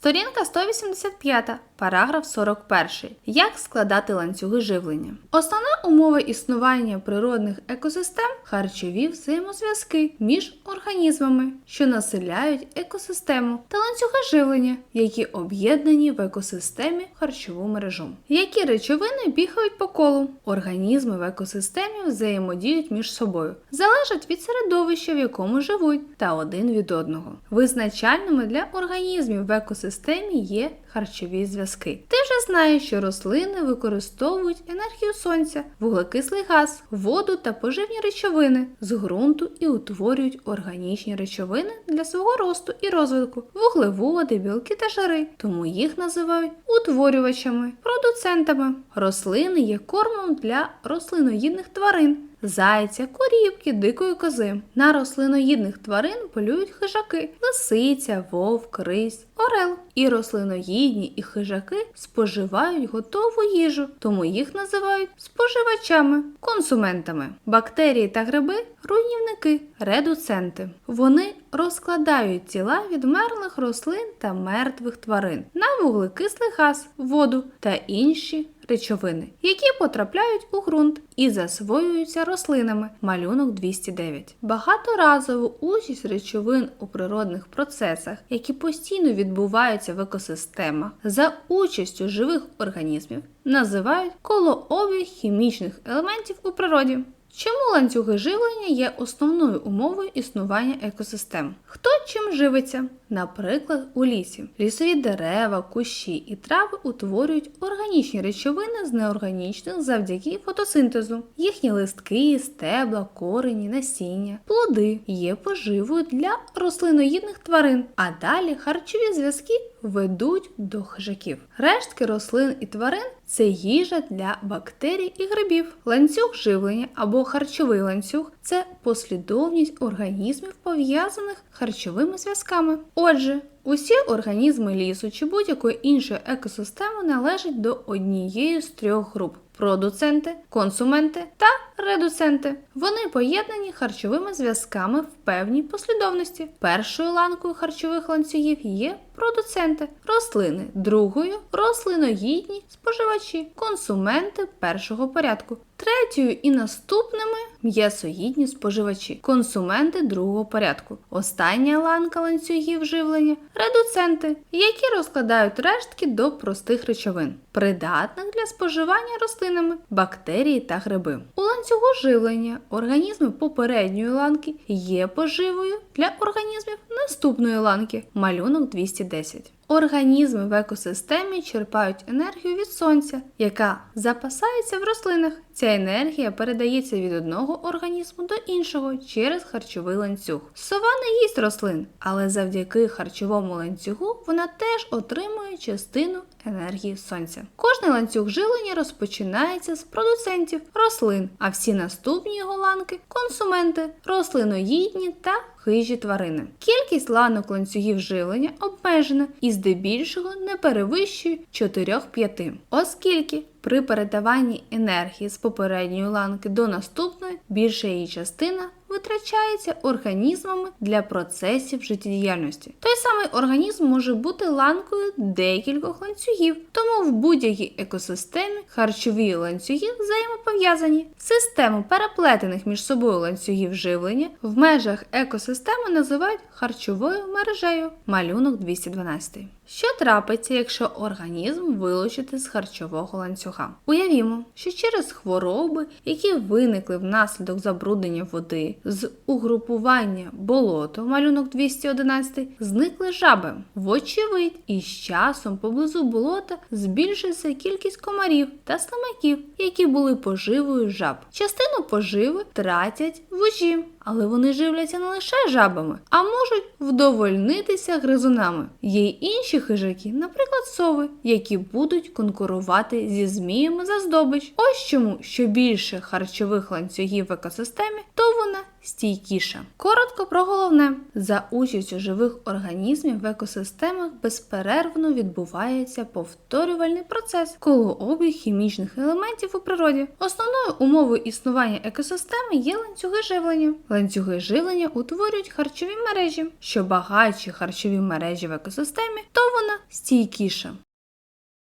Сторінка 185, параграф 41. Як складати ланцюги живлення? Основна умова існування природних екосистем харчові взаємозв'язки між організмами, що населяють екосистему, та ланцюги живлення, які об'єднані в екосистемі харчову мережу. Які речовини бігають по колу? Організми в екосистемі взаємодіють між собою, залежать від середовища, в якому живуть, та один від одного. Визначальними для організмів в екосистемі є харчові зв'язки. Ти вже знаєш, що рослини використовують енергію сонця, вуглекислий газ, воду та поживні речовини з ґрунту і утворюють органічні речовини для свого росту і розвитку, вуглеводи, білки та жири. Тому їх називають утворювачами, продуцентами. Рослини є кормом для рослиноїдних тварин. Зайця, корівки, дикої кози. На рослиноїдних тварин полюють хижаки, лисиця, вовк, рись, орел. І рослиноїдні і хижаки споживають готову їжу, тому їх називають споживачами, консументами. Бактерії та гриби руйнівники, редуценти. Вони розкладають тіла відмерлих рослин та мертвих тварин на вуглекислий газ, воду та інші речовини, які потрапляють у ґрунт і засвоюються рослинами. Малюнок 209. Багаторазову участь речовин у природних процесах, які постійно відбуваються в екосистемах за участю живих організмів, називають колообіг хімічних елементів у природі. Чому ланцюги живлення є основною умовою існування екосистем? Хто чим живиться? Наприклад, у лісі. Лісові дерева, кущі і трави утворюють органічні речовини з неорганічних завдяки фотосинтезу. Їхні листки, стебла, корені, насіння, плоди є поживою для рослиноїдних тварин, а далі харчові зв'язки ведуть до хижаків. Рештки рослин і тварин це їжа для бактерій і грибів. Ланцюг живлення або харчовий ланцюг це послідовність організмів, пов'язаних харчовими зв'язками. Отже, усі організми лісу чи будь-якої іншої екосистеми належать до однієї з трьох груп. Продуценти, консументи та редуценти. Вони поєднані харчовими зв'язками в певній послідовності. Першою ланкою харчових ланцюгів є продуценти, рослини, другою рослиноїдні споживачі, консументи першого порядку. Третьою і наступними м'ясоїдні споживачі, консументи другого порядку. Остання ланка ланцюгів живлення редуценти, які розкладають рештки до простих речовин, придатних для споживання рослинами, бактерії та гриби. У ланцюгу живлення організми попередньої ланки є поживою для організмів наступної ланки малюнок 210. Організми в екосистемі черпають енергію від сонця, яка запасається в рослинах. Ця енергія передається від одного організму до іншого через харчовий ланцюг. Сова не їсть рослин, але завдяки харчовому ланцюгу вона теж отримує частину енергії сонця. Кожний ланцюг живлення розпочинається з продуцентів рослин, а всі наступні його ланки консументи, рослиноїдні та хижі тварини. Кількість ланок ланцюгів живлення обмежена і здебільшого не перевищує 4-5, оскільки при передаванні енергії з попередньої ланки до наступної більша її частина витрачається організмами для процесів життєдіяльності. Той самий організм може бути ланкою декількох ланцюгів, тому в будь-якій екосистемі харчові ланцюги взаємопов'язані. Систему переплетених між собою ланцюгів живлення в межах екосистеми називають харчовою мережею. Малюнок 212. Що трапиться, якщо організм вилучити з харчового ланцюга? Уявімо, що через хвороби, які виникли внаслідок забруднення води, з угрупування болото, малюнок 211, зникли жаби. Вочевидь, і з часом поблизу болота збільшиться кількість комарів та слимаків, які були поживою жаб. Частину поживи тратять вужі. Але вони живляться не лише жабами, а можуть вдовольнитися гризунами. Є й інші хижаки, наприклад, сови, які будуть конкурувати зі зміями за здобич. Ось чому що більше харчових ланцюгів в екосистемі, то вона стійкіша. Коротко про головне: за участю живих організмів в екосистемах безперервно відбувається повторювальний процес колообіг хімічних елементів у природі. Основною умовою існування екосистеми є ланцюги живлення. Ланцюги живлення утворюють харчові мережі. Що багатші харчові мережі в екосистемі, то вона стійкіша.